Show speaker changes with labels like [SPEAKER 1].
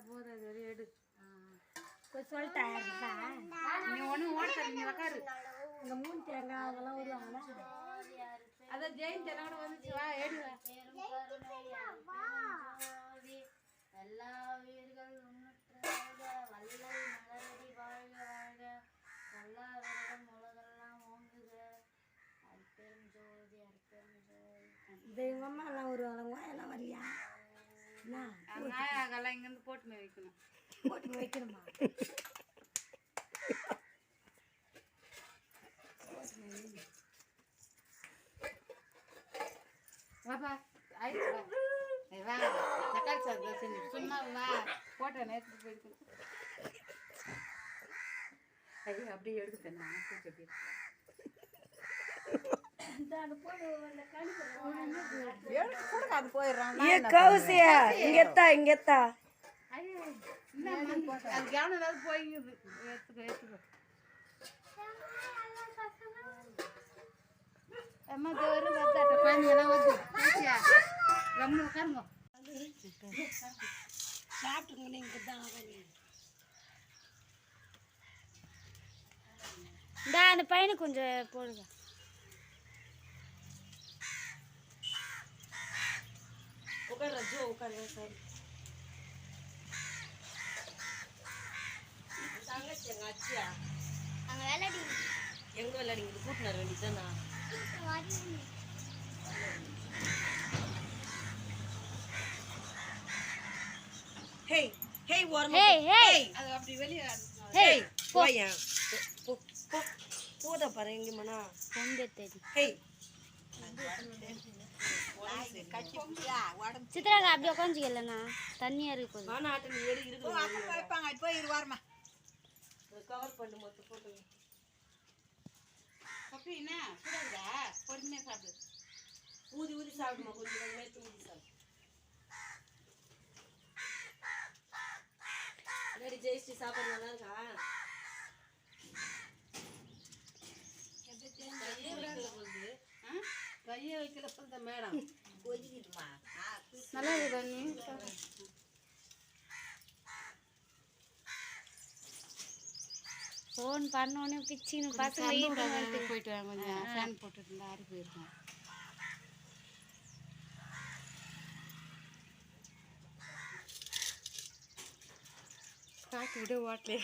[SPEAKER 1] போகுது அது வரையும் எடு.
[SPEAKER 2] கொஞ்சம் சொல்லிட்டா
[SPEAKER 1] நீ ஒன்றும் ஓட்ட நீ உக்காரு.
[SPEAKER 2] இந்த மூணு தேங்காய் அதெல்லாம் வருவாங்களா
[SPEAKER 1] அதான் எல்லாம் கூட வந்துச்சு வா எடு.
[SPEAKER 3] எல்லா உயிர்கள் உன்னுற்றாக வல்லல் மலரடி வாழ்க வாழ்க எல்லா விரதம் உலகெல்லாம் ஓங்குக அற்பெரும் ஜோதி அற்பெரும் ஜோதி
[SPEAKER 2] இந்த எங்கள் அம்மா எல்லாம் வருவாங்க உங்க எல்லாம் வரியா என்ன
[SPEAKER 1] போட்டுமே வைக்கணும்.
[SPEAKER 2] போட்டு வைக்கணுமா?
[SPEAKER 1] வாப்பா ஆயிடுச்சு வா. ஏய், வா. தக்காளி சாதம் செஞ்சு சும்மா வா. போட்டோ நேற்று போயிட்டு. ஐயோ அப்படியே எடுத்துட்டேன் நான். பூச்சி அப்படியே
[SPEAKER 2] ஏ கௌசியா இங்கெத்தா இங்கெத்தா.
[SPEAKER 1] அது கவனம் அம்மா தோறு வந்து உட்காருங்க
[SPEAKER 2] சாப்பிட்டுங்க நீங்கள் தான்
[SPEAKER 3] இந்த அந்த பையனுக்கு கொஞ்சம் போடுங்க
[SPEAKER 2] உட்கார ஜோ உட்கார சரி தங்கச்சி எங்க அச்சியா
[SPEAKER 3] அங்கே விளையாடி
[SPEAKER 2] எங்க விளையாடிங்க கூட்டினார் வேண்டியதானா ஹேய் ஹேய் ஓரமா
[SPEAKER 3] ஹே ஹே
[SPEAKER 1] அது அப்படி வெளியே
[SPEAKER 2] ஹேய் போயா போ போ. போதா பாரு எங்க மனா?
[SPEAKER 3] கொண்டு தேடி
[SPEAKER 2] ஹேய்.
[SPEAKER 3] சித்ராக்கா அப்படியே உட்காந்துக்கலண்ணா தண்ணியாக இருக்கு. போகுது
[SPEAKER 2] மானா ஆட்ட நீ எடு இருக்கு
[SPEAKER 1] போய் இருவாருமா
[SPEAKER 2] பண்ணு மொத்த போட்டு.
[SPEAKER 1] கப்பி என்ன? கூடாதா பொறுமையாக சாப்பிடு.
[SPEAKER 2] ஊதி ஊதி சாப்பிடுமா கொஞ்சம் கொஞ்சம் நேற்று ஊதி சாப்பிடு. ரெடி ஜெயிச்சு சாப்பாடு நல்லா இருக்கா? கையே வைக்கல போகுது மேடம்.
[SPEAKER 1] நல்லா இருக்குதா நீ?
[SPEAKER 3] ஃபோன் பண்ணோன்னே பிச்சின்னு ஈட்டு
[SPEAKER 1] விடாத, போயிட்டு வாங்க கொஞ்சம். ஃபேன் போட்டுட்டு இருந்தா ஆறி போயிருக்கோம் காட்டு விட ஓட்டலையே?